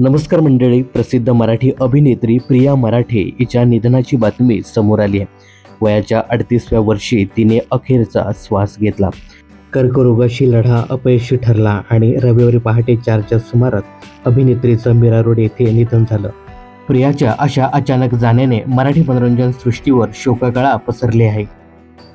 नमस्कार मंडळी प्रसिद्ध मराठी अभिनेत्री प्रिया मराठे हिच्या निधनाची बातमी समोर आली आहे. वयाच्या अडतीसव्या वर्षी तिने अखेरचा श्वास घेतला. कर्करोगाशी लढा अपयशी ठरला आणि रविवारी पहाटे चारच्या सुमारात अभिनेत्रीचं मीरा रोड येथे निधन झालं. प्रियाच्या अशा अचानक जाण्याने मराठी मनोरंजन सृष्टीवर शोककळा पसरली आहे.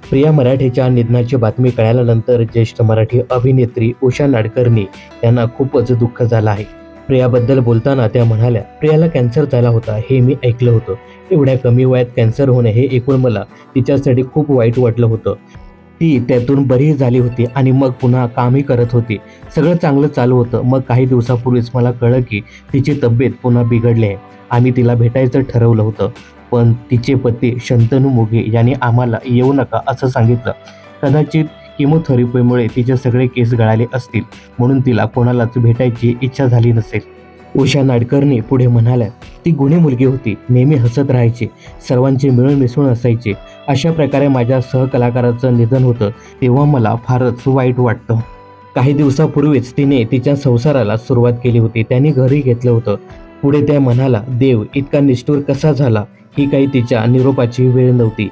प्रिया मराठेच्या निधनाची बातमी कळाल्यानंतर ज्येष्ठ मराठी अभिनेत्री उषा नाडकर्णी यांना खूपच दुःख झालं आहे. प्रियाबद्दल बोलताना त्या म्हणाल्या प्रियाला कॅन्सर झाला होता हे मी ऐकलं होतं. एवढ्या कमी वयात कॅन्सर होणं हे ऐकून मला तिच्यासाठी खूप वाईट वाटलं होतं. ती त्यातून बरी झाली होती आणि मग पुन्हा कामही करत होती. सगळं चांगलं चालू होतं. मग काही दिवसापूर्वीच मला कळलं की तिची तब्येत पुन्हा बिघडली आहे. आम्ही तिला भेटायचं ठरवलं होतं. पण तिचे पती शंतनू मोघे यांनी आम्हाला येऊ नका असं सांगितलं. कदाचित किमोथेरपीमुळे तिचे सगळे केस गळाले असतील म्हणून तिला कोणालाच भेटायची इच्छा झाली नसेल. उषा नाडकर्णी पुढे म्हणाल्या ती गुणी मुलगी होती. नेहमी हसत राहायची. सर्वांचे मिळून मिसळून असायचे अशा प्रकारे माझ्या सहकलाकाराचं निधन होतं तेव्हा मला फारच वाईट वाटतं. काही दिवसापूर्वीच तिने तिच्या संसाराला सुरुवात केली होती. त्याने घरी घेतलं होतं. पुढे त्या म्हणाला देव इतका निष्ठूर कसा झाला? ही काही तिच्या निरोपाची वेळ नव्हती.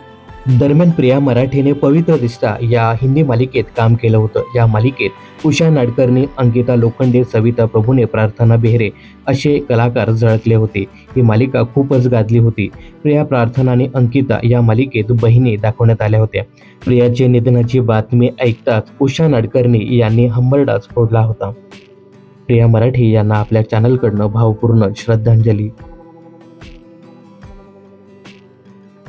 दरम्यान प्रिया मराठीने पवित्र दिसता या हिंदी मालिकेत काम केलं होतं. या मालिकेत उषा नाडकर्णी अंकिता लोखंडे सविता प्रभूने प्रार्थना बेहरे असे कलाकार झळकले होते. ही मालिका खूपच गाजली होती. प्रिया प्रार्थना आणि अंकिता या मालिकेत बहिणी दाखवण्यात आल्या होत्या. प्रियाचे निधनाची बातमी ऐकताच उषा नाडकर्णी यांनी हंबरडाच फोडला होता. प्रिया मराठी यांना आपल्या चॅनलकडनं भावपूर्ण श्रद्धांजली.